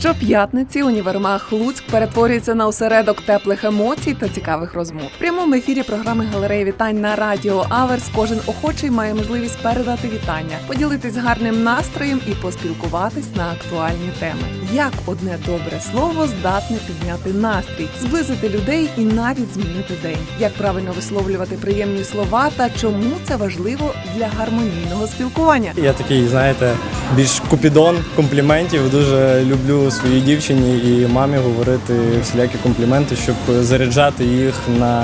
Щоп'ятниці універмаг Луцьк перетворюється на осередок теплих емоцій та цікавих розмов. В прямому ефірі програми галереї вітань на радіо Аверс. Кожен охочий має можливість передати вітання, поділитись гарним настроєм і поспілкуватись на актуальні теми. Як одне добре слово здатне підняти настрій, зблизити людей і навіть змінити день. Як правильно висловлювати приємні слова та чому це важливо для гармонійного спілкування. Я такий, знаєте, більш купідон компліментів. Дуже люблю своїй дівчині і мамі говорити всілякі компліменти, щоб заряджати їх на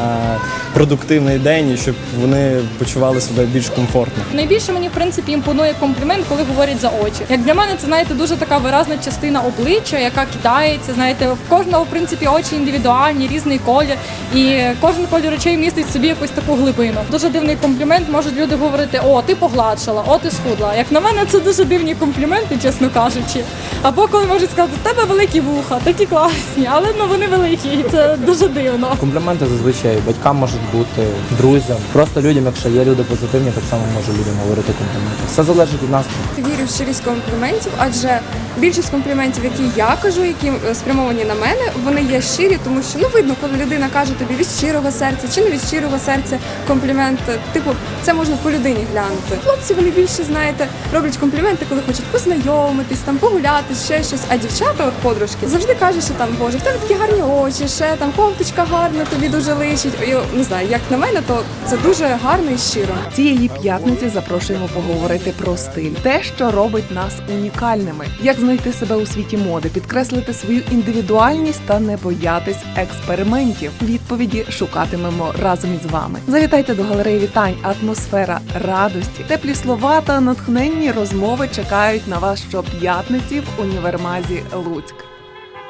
продуктивний день і щоб вони почували себе більш комфортно. Найбільше мені в принципі імпонує комплімент, коли говорять за очі. Як для мене, це знаєте дуже така виразна частина обличчя, яка кидається. Знаєте, в кожного в принципі очі індивідуальні, різний колір, і кожен колір очей містить в собі якусь таку глибину. Дуже дивний комплімент. Можуть люди говорити: о, ти погладшала, о, ти схудла. Як на мене, це дуже дивні компліменти, чесно кажучи. Або коли можуть сказати, в тебе великі вуха, такі класні, але ну вони великі. Це дуже дивно. Компліменти зазвичай батькам можуть бути, друзям, просто людям, якщо є люди позитивні, так само можу людям говорити компліменти. Все залежить від настрою. Вірю в щирість компліментів, адже більшість компліментів, які я кажу, які е, спрямовані на мене, вони є щирі, тому що ну видно, коли людина каже тобі від щирого серця чи не від щирого серця комплімент. е, Типу, це можна по людині глянути. Хлопці вони більше знаєте, роблять компліменти, коли хочуть познайомитись, там погуляти, ще щось. А дівчата, от подружки, завжди кажуть, що там боже, в тебе такі гарні очі, ще там кофточка гарна, тобі дуже личить. І, не знаю, як на мене, то це дуже гарно і щиро. Цієї п'ятниці запрошуємо поговорити про стиль, те, що робить нас унікальними, як знайти себе у світі моди, підкреслити свою індивідуальність та не боятись експериментів. Відповіді шукатимемо разом із вами. Завітайте до галереї вітань. Атмосфера радості, теплі слова та натхненні розмови чекають на вас щоп'ятниці в універмазі Луцьк.